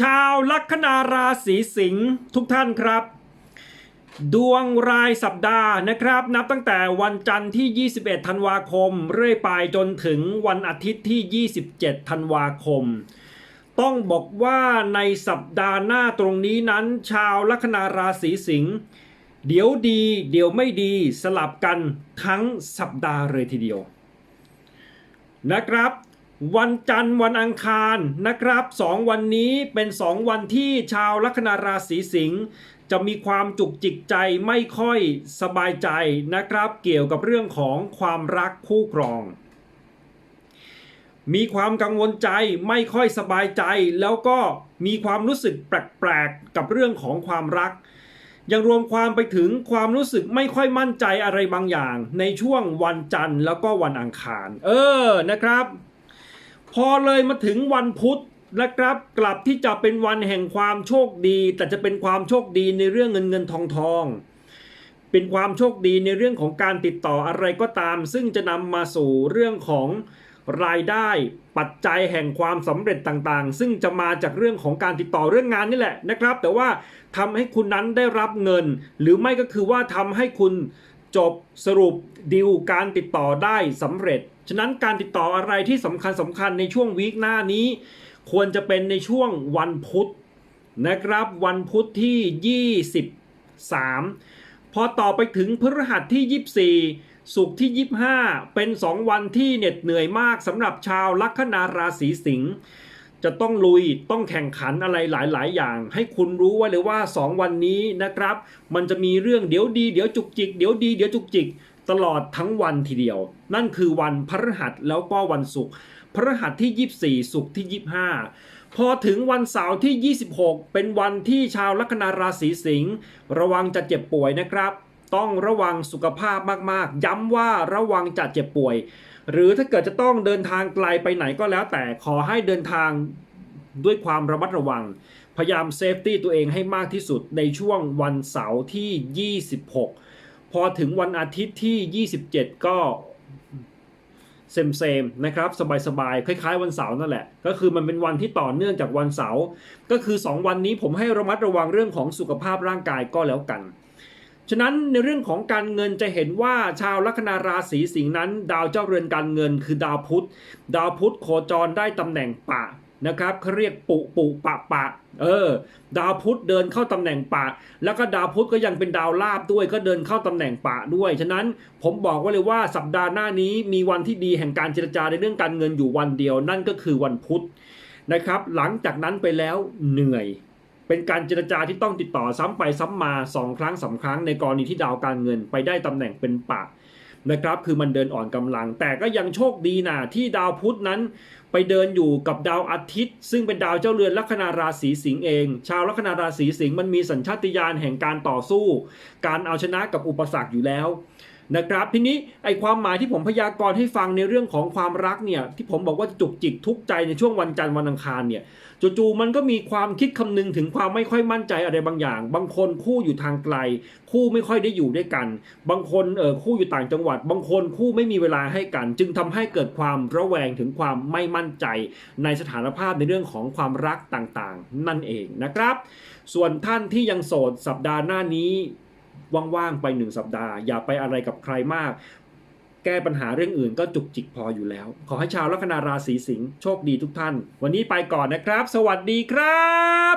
ชาวลัคนาราศีสิงห์ทุกท่านครับ ดวงรายสัปดาห์นะครับ นับตั้งแต่วันจันทร์ที่ 21 ธันวาคม เรื่อยไปจนถึงวันอาทิตย์ที่ 27 ธันวาคม ต้องบอกว่าในสัปดาห์หน้าตรงนี้นั้น ชาวลัคนาราศีสิงห์เดี๋ยวดี เดี๋ยวไม่ดีสลับกันทั้งสัปดาห์เลยทีเดียวนะครับ วันจันทร์วันอังคารนะครับสองวันนี้เป็นสองวันที่ชาวลัคนาราศีสิงห์จะมีความจุกจิกใจไม่ค่อยสบายใจนะครับ เกี่ยวกับเรื่องของความรักคู่ครอง มีความกังวลใจไม่ค่อยสบายใจ แล้วก็มีความรู้สึกแปลกๆกับเรื่องของความรัก ยังรวมความไปถึงความรู้สึกไม่ค่อยมั่นใจอะไรบางอย่าง ในช่วงวันจันทร์แล้วก็วันอังคาร เออนะครับ พอเลยมาถึงวันพุธนะครับ กลับที่จะเป็นวันแห่งความโชคดี แต่จะเป็นความโชคดีในเรื่องเงินเงินทองทอง เป็นความโชคดีในเรื่องของการติดต่ออะไรก็ตาม ซึ่งจะนำมาสู่เรื่องของรายได้ปัจจัยแห่งความสำเร็จต่างๆ ซึ่งจะมาจากเรื่องของการติดต่อเรื่องงานนี่แหละนะครับ แต่ว่าทำให้คุณนั้นได้รับเงิน หรือไม่ก็คือว่าทำให้คุณจบสรุปดีลการติดต่อได้สำเร็จ ฉะนั้นการติดต่ออะไรที่สำคัญสำคัญในช่วงวีคหน้านี้ ควรจะเป็นในช่วงวันพุธนะครับ วันพุธที่ 23 พอต่อไปถึงพฤหัสที่ 24ศุกร์ที่ 25 เป็น 2 วันที่เหน็ดเหนื่อยมากสำหรับชาวลัคนาราศีสิงห์จะต้องลุยต้องแข่งขันอะไรหลาย ๆ อย่าง ให้คุณรู้ไว้เลยว่า 2 วันนี้นะครับ มันจะมีเรื่องเดี๋ยวดี เดี๋ยวจุกจิก เดี๋ยวดีเดี๋ยวจุกจิก ตลอดทั้งวันทีเดียว นั่นคือวันพฤหัสแล้วก็วันศุกร์พฤหัสที่ 24 ศุกร์ที่ 25 พอถึงวันเสาร์ที่ 26 เป็นวันที่ชาวลัคนาราศีสิงห์ระวังจะเจ็บป่วยนะครับ ต้องระวังสุขภาพมากๆ ย้ำว่าระวังจะเจ็บป่วย หรือถ้าเกิดจะต้องเดินทางไกลไปไหนก็แล้วแต่ขอให้เดินทางด้วยความระมัดระวัง พยายามเซฟตี้ตัวเองให้มากที่สุดในช่วงวันเสาร์ที่ 26 พอถึงวันอาทิตย์ที่ 27 ก็เซมเซมนะครับสบายๆ คล้ายๆ วันเสาร์นั่นแหละ ก็คือมันเป็นวันที่ต่อเนื่องจากวันเสาร์ก็คือ 2 วันนี้ผมให้ระมัดระวังเรื่องของสุขภาพร่างกายก็แล้วกัน ฉะนั้นในเรื่องของการเงินจะเห็นว่าชาวลัคนาราศีสิงห์นั้น ดาวเจ้าเรือนการเงินคือดาวพุธ ดาวพุธโคจรได้ตำแหน่งปะ นะครับเขาเรียกปุปุปะปะ เออ ดาวพุธเดินเข้าตำแหน่งปะ แล้วก็ดาวพุธก็ยังเป็นดาวลาบด้วยก็เดินเข้าตำแหน่งปะด้วย ฉะนั้นผมบอกไว้เลยว่าสัปดาห์หน้านี้มีวันที่ดีแห่งการเจรจาในเรื่องการเงินอยู่วันเดียว นั่นก็คือวันพุธนะครับ หลังจากนั้นไปแล้วเหนื่อย เป็นการเจรจาที่ต้องติดต่อซ้ำไปซ้ำมาสองครั้งสามครั้งในกรณีที่ดาวการเงินไปได้ตำแหน่งเป็นปะ นะครับคือมันเดินอ่อนกำลัง แต่ก็ยังโชคดีนะที่ดาวพุธนั้น ไปเดินอยู่กับดาวอาทิตย์ ซึ่งเป็นดาวเจ้าเรือนลัคนาราศีสิงห์เอง ชาวลัคนาราศีสิงห์มันมีสัญชาตญาณแห่งการต่อสู้ การเอาชนะกับอุปสรรคอยู่แล้ว นะครับทีนี้ไอความหมายที่ผมพยากรณ์ให้ฟังในเรื่องของความรักเนี่ยที่ผมบอกว่าจุกจิกทุกใจในช่วงวันจันทร์วันอังคารเนี่ยจู่ๆมันก็มีความคิดคำนึงถึงความไม่ค่อยมั่นใจอะไรบางอย่าง บางคนคู่อยู่ทางไกล คู่ไม่ค่อยได้อยู่ด้วยกัน บางคนเออคู่อยู่ต่างจังหวัด บางคนคู่ไม่มีเวลาให้กัน จึงทำให้เกิดความระแวงถึงความไม่มั่นใจ ในสถานภาพในเรื่องของความรักต่างๆ นั่นเองนะครับ ส่วนท่านที่ยังโสดสัปดาห์หน้านี้ ว่างๆไปหนึ่งสัปดาห์ อย่าไปอะไรกับใครมาก แก้ปัญหาเรื่องอื่นก็จุกจิกพออยู่แล้ว ขอให้ชาวลัคนาราศีสิงห์โชคดีทุกท่าน วันนี้ไปก่อนนะครับ สวัสดีครับ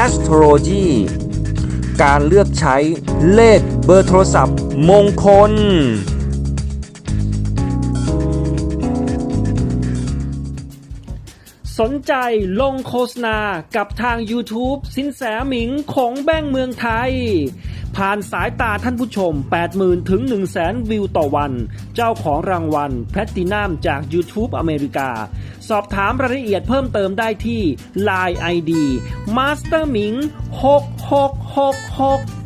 Astrology การเลือกใช้เลขเบอร์โทรศัพท์มงคล สนใจลงโฆษณากับทาง YouTube สินแสหมิงของแบ้งเมืองไทย ผ่านสายตาท่านผู้ชม 80,000 ถึง 100,000 วิวต่อวัน เจ้าของรางวัลแพลตตินัมจาก YouTube อเมริกา สอบถามรายละเอียดเพิ่มเติมได้ที่ Line ID Master หมิง6666